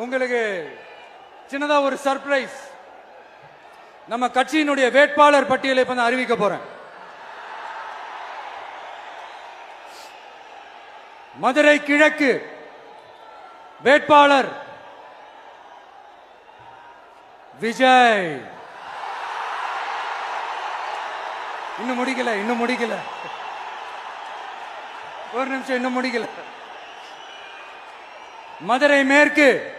உங்களுக்கு சின்னதா ஒரு சர்ப்ரைஸ் நம்ம கட்சியினுடைய வேட்பாளர் பட்டியலை இப்ப நான் அறிவிக்க போறேன். மதுரை கிழக்கு வேட்பாளர் விஜய். இன்னும் முடிக்கல இன்னும் முடிக்கல. ஒரு நிமிஷம் இன்னும் முடிக்கல. மதுரை மேற்கு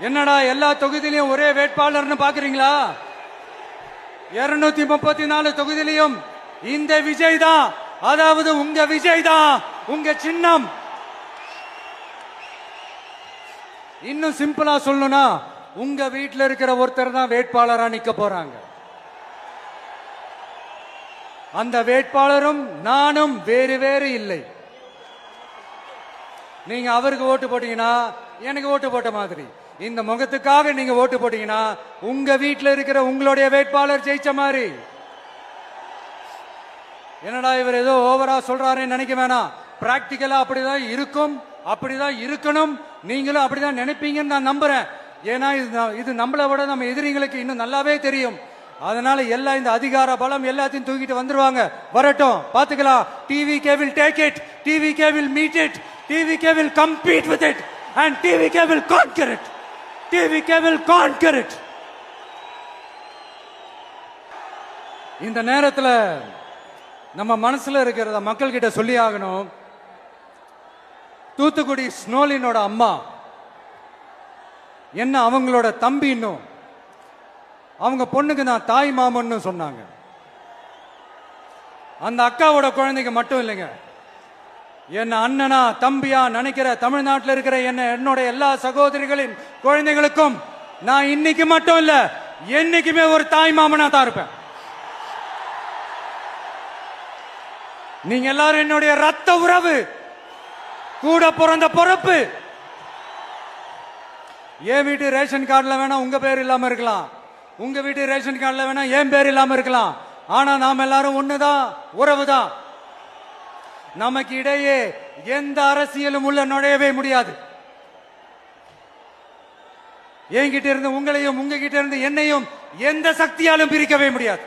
என்னடா எல்லா தொகுதியிலையும் ஒரே வேட்பாளர்னு பாக்குறீங்களா? இருநூத்தி முப்பத்தி நாலு தொகுதியிலையும் இந்த விஜய் தான் அதாவது உங்க விஜய் தான் உங்க சின்னம். இன்னும் சிம்பிளா சொல்லணும்னா உங்க வீட்டில் இருக்கிற ஒருத்தர் தான் வேட்பாளரா நிக்க போறாங்க. அந்த வேட்பாளரும் நானும் வேறு வேறு இல்லை. நீங்க அவருக்கு ஓட்டு போட்டீங்கன்னா எனக்கு ஓட்டு போட்ட மாதிரி. இந்த முகத்துக்காக நீங்க ஓட்டு போட்டீங்கன்னா உங்க வீட்டில் இருக்கிற உங்களுடைய வேட்பாளர் ஜெயிச்ச மாதிரி. என்னடா இவர் ஏதோ ஓவரா சொல்றாருன்னு நினைக்க வேணாம். பிராக்டிக்கலா அப்படிதான் இருக்கும் அப்படிதான் இருக்கணும். நீங்களும் அப்படிதான் நினைப்பீங்கன்னு நான் நம்புறேன். ஏன்னா இது ந- இது நம்மளை விட நம்ம எதிரிங்களுக்கு இன்னும் நல்லாவே தெரியும். அதனால எல்லா இந்த அதிகார பலம் எல்லாத்தையும் தூக்கிட்டு வந்துருவாங்க. வரட்டும் பாத்துக்கலாம் TV cable take it TV cable meet it TV cable compete with it and TV cable conquer it TV cable conquer it இந்த நேரத்தில் நம்ம மனசுல இருக்கிறத மக்கள் கிட்ட சொல்லி ஆகணும் தூத்துக்குடி ஸ்னோலினோட அம்மா என்ன அவங்களோட தம்பி இன்னும்? அவங்க பொண்ணுக்கு நான் தாய் மாமன்னு சொன்னாங்க. அந்த அக்காவோட குழந்தைங்க மட்டும் இல்லைங்க. என்ன அண்ணனா தம்பியா நினைக்கிற தமிழ்நாட்டில் இருக்கிற என்ன என்னோட எல்லா சகோதரிகளின் குழந்தைகளுக்கும் நான் இன்னைக்கு மட்டும் இல்ல என்னைக்குமே ஒரு தாய் மாமனா தான் இருப்பேன். நீங்க எல்லாரும் என்னுடைய ரத்த உறவு கூட பிறந்த பொறப்பு. என் வீட்டு ரேஷன் கார்டில் வேணா உங்க பேர் இல்லாம இருக்கலாம். உங்க வீட்டு ரேஷன் கார்டில் வேணா என் பேர் இல்லாம இருக்கலாம். ஆனா நாம் எல்லாரும் ஒண்ணுதான் உறவுதான். நமக்கு இடையே எந்த அரசியலும் உள்ள நுழையவே முடியாது. என்கிட்ட இருந்து உங்களையும் உங்ககிட்ட இருந்து என்னையும் எந்த சக்தியாலும் பிரிக்கவே முடியாது.